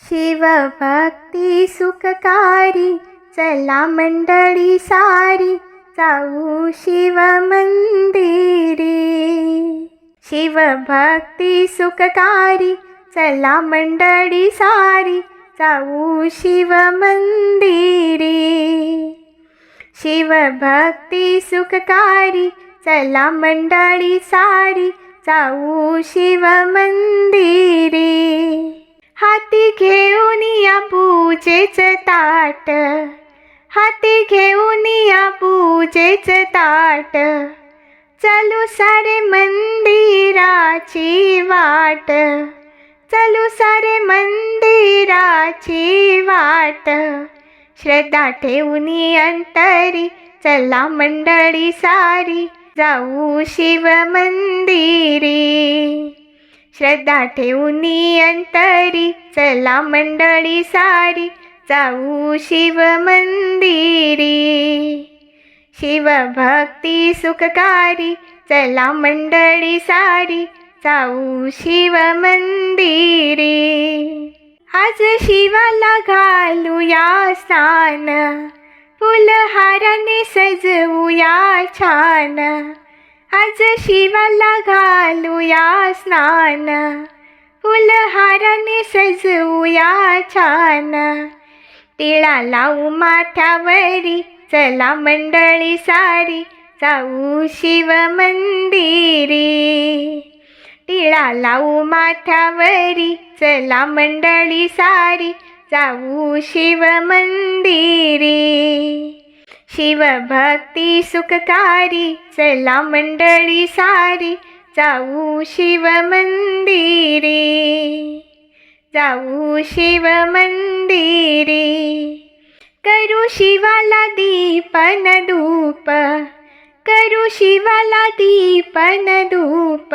शिवभक्ती सुखकारी चला मंडळी सारी जाऊ शिव मंदिरी शिवभक्ती सुखकारी चला मंडळी सारी जाऊ शिव मंदिरी शिवभक्ती सुखकारी चला मंडळी सारी जाऊ शिव मंदिरी पूजेच ताट. हाती घेऊन या पूजेच ताट. चलू सारे मंदिराची वाट. चलू सारे मंदिराची वाट. श्रद्धा ठेवून अंतरी चला मंडळी सारी. जाऊ शिव मंदिरी. श्रद्धा ठेवून अंतरी. चला मंडळी सारी जाऊ शिव मंदिरी. शिवभक्ती सुखकारी चला मंडळी सारी जाऊ शिव मंदिरी. आज शिवाला घालूया स्नान फुलहाराने सजवूया छान. आज शिवाला घालूया स्नान. फुलहाराने सजवूया छान. टिळा लावू माथ्यावरी चला मंडळी सारी जाऊ शिव मंदिरी. टिळा लावू माथ्यावरी चला मंडळी सारी जाऊ शिव मंदिरी. शिवभक्ती सुखकारी चला मंडळी सारी जाऊ शिव मंदिरी. जाऊ शिव मंदिरी. करू शिवाला दीपन धूप करू शिवाला दीपन धूप.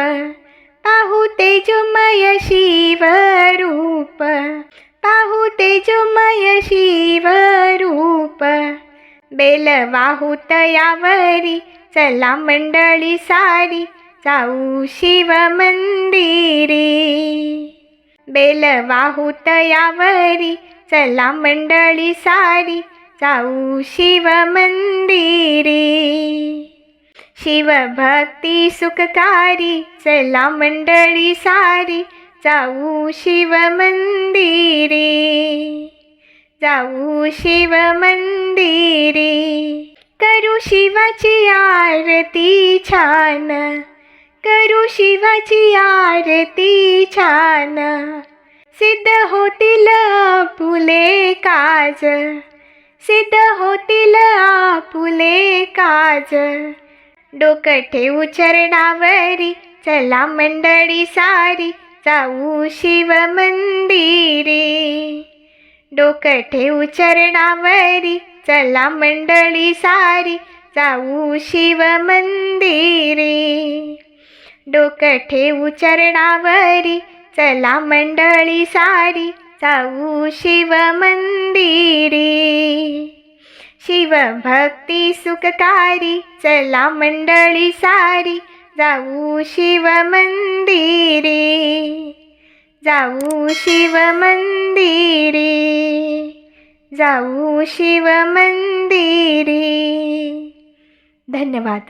पाहू तेजोमय शिव रूप पाहू तेजोमय शिव रूप. बेल वाहू चला मंडळी सारी जाऊ शिव मंदिरी. बेल वाहू चला मंडळी सारी जाऊ शिव मंदिरी. शिवभक्ती सुखकारी चला मंडळी सारी जाऊ शिव मंदिरी. जाऊ शिव मंदिरी. करू शिवाची आरती छान. करू शिवाची आरती छान. सिद्ध होतील आपुले काज. सिद्ध होतील आपुले काज. डोकं ठेवू चरणावरी चला मंडळी सारी जाऊ शिव मंदिरी. डोकं ठेवू चरणावरी चला मंडळी सारी जाऊ शिव मंदिरी. डोकं ठेवू चरणावरी चला मंडळी सारी जाऊ शिव मंदिरी. शिवभक्ती सुखकारी चला मंडळी सारी जाऊ शिव मंदिरी. जाऊ शिव मंदिरी. जाऊ शिव मंदिरी. धन्यवाद.